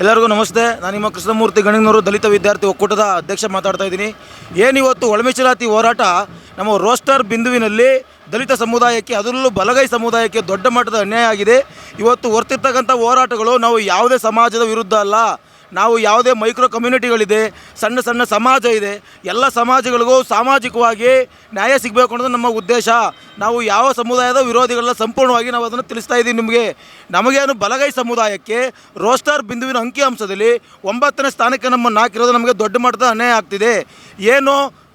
ಎಲ್ಲರಿಗೂ ನಮಸ್ತೆ. ನಾನು ನಿಮ್ಮ ಕೃಷ್ಣಮೂರ್ತಿ ಗಣಿನೂರು ದಲಿತ ವಿದ್ಯಾರ್ಥಿ ಒಕ್ಕೂಟದ ಅಧ್ಯಕ್ಷ ಮಾತಾಡ್ತಾ ಇದ್ದೀನಿ. ಏನಿವತ್ತು ಒಳಮೆಚಲಾತಿ ಹೋರಾಟ? ನಮ್ಮ ರೋಸ್ಟರ್ ಬಿಂದುವಿನಲ್ಲಿ ದಲಿತ ಸಮುದಾಯಕ್ಕೆ, ಅದರಲ್ಲೂ ಬಲಗೈ ಸಮುದಾಯಕ್ಕೆ ದೊಡ್ಡ ಮಟ್ಟದ ಅನ್ಯಾಯ ಆಗಿದೆ. ಇವತ್ತು ಹೊರ್ತಿರ್ತಕ್ಕಂಥ ಹೋರಾಟಗಳು ನಾವು ಯಾವುದೇ ಸಮಾಜದ ವಿರುದ್ಧ ಅಲ್ಲ. ನಾವು ಯಾವುದೇ ಮೈಕ್ರೋ ಕಮ್ಯುನಿಟಿಗಳಿದೆ, ಸಣ್ಣ ಸಣ್ಣ ಸಮಾಜ ಇದೆ, ಎಲ್ಲ ಸಮಾಜಗಳಿಗೂ ಸಾಮಾಜಿಕವಾಗಿ ನ್ಯಾಯ ಸಿಗಬೇಕು ಅನ್ನೋದು ನಮ್ಮ ಉದ್ದೇಶ. ನಾವು ಯಾವ ಸಮುದಾಯದ ವಿರೋಧಿಗಳನ್ನ ಸಂಪೂರ್ಣವಾಗಿ ನಾವು ಅದನ್ನು ತಿಳಿಸ್ತಾ ಇದ್ದೀವಿ ನಿಮಗೆ. ನಮಗೇನು ಬಲಗೈ ಸಮುದಾಯಕ್ಕೆ ರೋಸ್ಟರ್ ಬಿಂದುವಿನ ಅಂಕಿಅಂಶದಲ್ಲಿ ಒಂಬತ್ತನೇ ಸ್ಥಾನಕ್ಕೆ ನಮ್ಮನ್ನು ಹಾಕಿರೋದು ನಮಗೆ ದೊಡ್ಡ ಮಟ್ಟದ ಅನ್ಯಾಯ ಆಗ್ತಿದೆ. ಏನು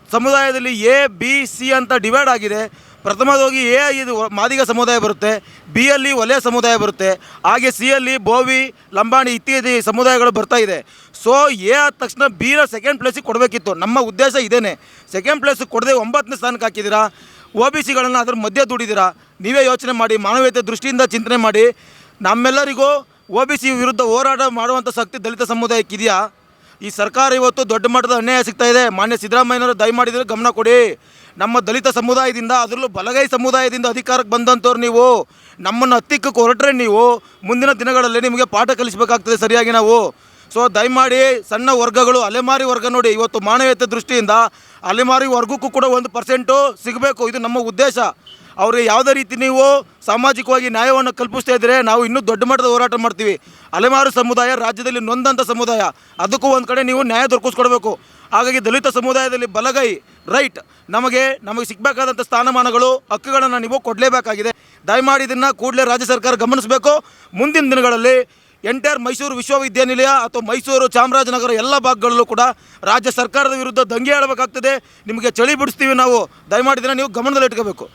ಸಮುದಾಯದಲ್ಲಿ ಎ ಬಿ ಸಿ ಅಂತ ಡಿವೈಡ್ ಆಗಿದೆ ಪ್ರಥಮವಾಗಿ ಎ ಇದು ಮಾದಿಗ ಸಮುದಾಯ ಬರುತ್ತೆ, ಬಿ ಅಲ್ಲಿ ಒಲೆ ಸಮುದಾಯ ಬರುತ್ತೆ, ಹಾಗೆ ಸಿ ಅಲ್ಲಿ ಬೋವಿ, ಲಂಬಾಣಿ ಇತ್ಯಾದಿ ಸಮುದಾಯಗಳು ಬರ್ತಾ ಇದೆ. ಸೊ ಎ ಆದ ತಕ್ಷಣ ಬಿನ ಸೆಕೆಂಡ್ ಪ್ಲೇಸಿಗೆ ಕೊಡಬೇಕಿತ್ತು. ನಮ್ಮ ಉದ್ದೇಶ ಇದೇನೆ. ಸೆಕೆಂಡ್ ಪ್ಲೇಸ್ ಕೊಡದೆ ಒಂಬತ್ತನೇ ಸ್ಥಾನಕ್ಕೆ ಹಾಕಿದ್ದೀರಾ? ಒ ಬಿ ಸಿಗಳನ್ನು ಅದ್ರ ಮಧ್ಯೆ ದುಡಿದಿರಾ? ನೀವೇ ಯೋಚನೆ ಮಾಡಿ, ಮಾನವೀಯತೆ ದೃಷ್ಟಿಯಿಂದ ಚಿಂತನೆ ಮಾಡಿ. ನಮ್ಮೆಲ್ಲರಿಗೂ ಒ ಬಿ ಸಿ ವಿರುದ್ಧ ಹೋರಾಟ ಮಾಡುವಂಥ ಶಕ್ತಿ ದಲಿತ ಸಮುದಾಯಕ್ಕಿದೆಯಾ? ಈ ಸರ್ಕಾರ ಇವತ್ತು ದೊಡ್ಡ ಮಟ್ಟದ ಅನ್ಯಾಯ ಸಿಗ್ತಾ ಇದೆ. ಮಾನ್ಯ ಸಿದ್ದರಾಮಯ್ಯನವರು ದಯಮಾಡಿದರೆ ಗಮನ ಕೊಡಿ. ನಮ್ಮ ದಲಿತ ಸಮುದಾಯದಿಂದ, ಅದರಲ್ಲೂ ಬಲಗೈ ಸಮುದಾಯದಿಂದ ಅಧಿಕಾರಕ್ಕೆ ಬಂದಂಥವ್ರು ನೀವು. ನಮ್ಮನ್ನು ಹತ್ತಿಕ್ಕಕ್ಕೆ ಹೊರಟ್ರೆ ನೀವು. ಮುಂದಿನ ದಿನಗಳಲ್ಲಿ ನಿಮಗೆ ಪಾಠ ಕಲಿಸಬೇಕಾಗ್ತದೆ ಸರಿಯಾಗಿ ನಾವು. ಸೊ ದಯಮಾಡಿ ಸಣ್ಣ ವರ್ಗಗಳು, ಅಲೆಮಾರಿ ವರ್ಗ ನೋಡಿ. ಇವತ್ತು ಮಾನವೀಯತೆ ದೃಷ್ಟಿಯಿಂದ ಅಲೆಮಾರಿ ವರ್ಗಕ್ಕೂ ಕೂಡ ಒಂದು ಪರ್ಸೆಂಟು ಸಿಗಬೇಕು. ಇದು ನಮ್ಮ ಉದ್ದೇಶ. ಅವ್ರಿಗೆ ಯಾವುದೇ ರೀತಿ ನೀವು ಸಾಮಾಜಿಕವಾಗಿ ನ್ಯಾಯವನ್ನು ಕಲ್ಪಿಸ್ತಾ ಇದ್ದರೆ ನಾವು ಇನ್ನೂ ದೊಡ್ಡ ಮಟ್ಟದ ಹೋರಾಟ ಮಾಡ್ತೀವಿ. ಅಲೆಮಾರು ಸಮುದಾಯ ರಾಜ್ಯದಲ್ಲಿ ನೊಂದಂಥ ಸಮುದಾಯ. ಅದಕ್ಕೂ ಒಂದು ಕಡೆ ನೀವು ನ್ಯಾಯ ದೊರಕಿಸ್ಕೊಡ್ಬೇಕು. ಹಾಗಾಗಿ ದಲಿತ ಸಮುದಾಯದಲ್ಲಿ ಬಲಗೈ, ರೈಟ್, ನಮಗೆ ನಮಗೆ ಸಿಗಬೇಕಾದಂಥ ಸ್ಥಾನಮಾನಗಳು, ಹಕ್ಕುಗಳನ್ನು ನೀವು ಕೊಡಲೇಬೇಕಾಗಿದೆ. ದಯಮಾಡಿ ಇದನ್ನು ಕೂಡಲೇ ರಾಜ್ಯ ಸರ್ಕಾರ ಗಮನಿಸಬೇಕು. ಮುಂದಿನ ದಿನಗಳಲ್ಲಿ ಎಂಟೈರ್ ಮೈಸೂರು ವಿಶ್ವವಿದ್ಯಾನಿಲಯ ಅಥವಾ ಮೈಸೂರು ಚಾಮರಾಜನಗರ ಎಲ್ಲ ಭಾಗಗಳಲ್ಲೂ ಕೂಡ ರಾಜ್ಯ ಸರ್ಕಾರದ ವಿರುದ್ಧ ದಂಗೆ ಆಡಬೇಕಾಗ್ತದೆ. ನಿಮಗೆ ಚಳಿ ಬಿಡಿಸ್ತೀವಿ ನಾವು. ದಯಮಾಡಿದ್ರೆ ನೀವು ನೀವು ಗಮನದಲ್ಲಿಟ್ಕೋಬೇಕು.